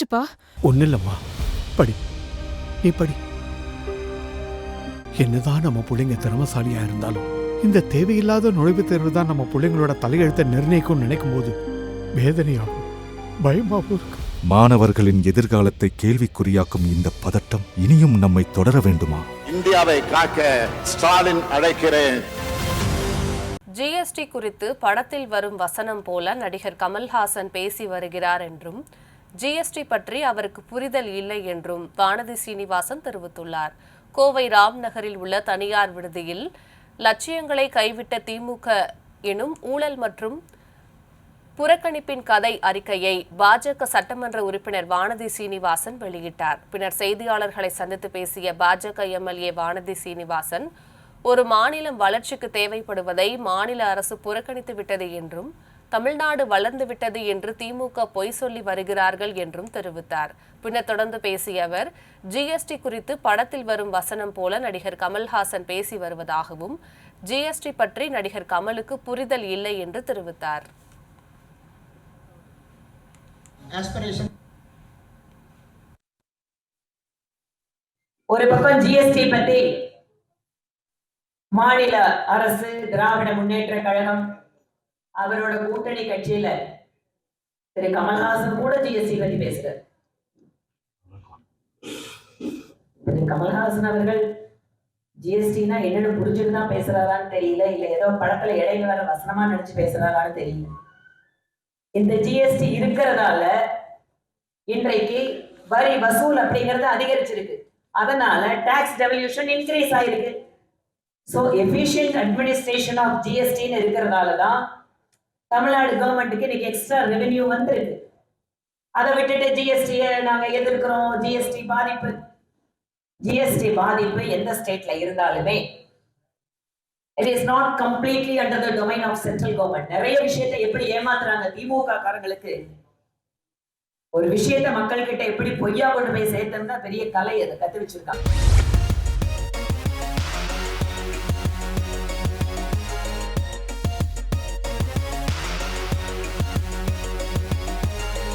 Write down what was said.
என்னாச்சுப்பா? ஒன்றும் இல்லைம்மா படி. நீ படி. என்னதான் நம்ம பிள்ளைங்க திறமசாலியா இருந்தாலும் இந்த தேவையில்லாத நுழைவுத் தேர்வு தான் நம்ம பிள்ளைங்களோட தலையெழுத்தை நிர்ணயிக்கும்னு நினைக்கும் போது வேதனையாகும் பயமாகவும் இருக்கு மாணவர்களின் எதிர்காலத்தை கேள்விக்குறியாக்கும் இந்த பதட்டம் இனியும் நம்மை தொடர வேண்டுமா? இந்தியாவை காக்க ஸ்டாலின் அழைக்கிறேன். ஜிஎஸ்டி குறித்து படத்தில் வரும் வசனம் போல நடிகர் கமல்ஹாசன் பேசி வருகிறார் என்றும் ஜிஎஸ்டி பற்றி அவருக்கு புரிதல் இல்லை என்றும் வானதி சீனிவாசன் தெரிவித்துள்ளார். கோவை ராம் நகரில் உள்ள தனியார் விடுதியில் லட்சியங்களை கைவிட்ட திமுக எனும் ஊழல் மற்றும் புறக்கணிப்பின் கதை அறிக்கையை பாஜக சட்டமன்ற உறுப்பினர் வானதி சீனிவாசன் வெளியிட்டார். பின்னர் செய்தியாளர்களை சந்தித்து பேசிய பாஜக எம்எல்ஏ வானதி சீனிவாசன் ஒரு மாநிலம் வளர்ச்சிக்கு தேவைப்படுவதை மாநில அரசு புறக்கணித்து விட்டது என்றும் தமிழ்நாடு வளர்ந்து விட்டது என்று திமுக பொய் சொல்லி வருகிறார்கள் என்றும் தெரிவித்தார் பின்னர் தொடர்ந்து பேசிய அவர் ஜிஎஸ்டி குறித்து படத்தில் வரும் வசனம் போல நடிகர் கமல்ஹாசன் பேசி வருவதாகவும் ஜிஎஸ்டி பற்றி நடிகர் கமலுக்கு புரிதல் இல்லை என்று தெரிவித்தார் aspiration. ஒரு பக்கம் ஜிஎஸ்டி பத்தி மாநில அரசு திராவிட முன்னேற்ற கழகம் அவரோட கூட்டணி கட்சியில திரு கமல்ஹாசன் கூட ஜிஎஸ்டி பத்தி பேசுறாரு. திரு கமல்ஹாசன் அவர்கள் ஜிஎஸ்டினா என்னன்னு புரிஞ்சுட்டு தான் பேசுறாரான்னு தெரியல இல்ல ஏதோ படத்துல இடையில வர வசனமா நினைச்சு பேசுறாரான்னு தெரியல. இந்த ஜிஎஸ்டி இருக்கிறதால இன்றைக்கு வரி வசூல் அப்படிங்கறது அதிகரிச்சிருக்கு. அதனால டாக்ஸ் டெவல்யூஷன் இன்க்ரீஸ் ஆயிருக்கு. ஸோ எஃபிஷியன்ட் அட்மினிஸ்ட்ரேஷன் ஆஃப் ஜிஎஸ்டின்னு இருக்கிறதால தான் தமிழ்நாடு கவர்மெண்ட்டுக்கு இன்னைக்கு எக்ஸ்ட்ரா ரெவென்யூ வந்திருக்கு. அதை விட்டுட்டு ஜிஎஸ்டியை நாங்கள் எதிர்க்கிறோம். ஜிஎஸ்டி பாதிப்பு. ஜிஎஸ்டி பாதிப்பு எந்த ஸ்டேட்ல இருந்தாலுமே it is not completely under the domain of central government நிறைய விஷயத்தை எப்படி ஏமாத்துறாங்க திமுக காரங்களுக்கு? ஒரு விஷயத்தை மக்கள் கிட்ட எப்படி பொய்யா கொண்டு போய் சேர்த்தோம்னா பெரிய கலை அதை கத்து வச்சிருக்காங்க.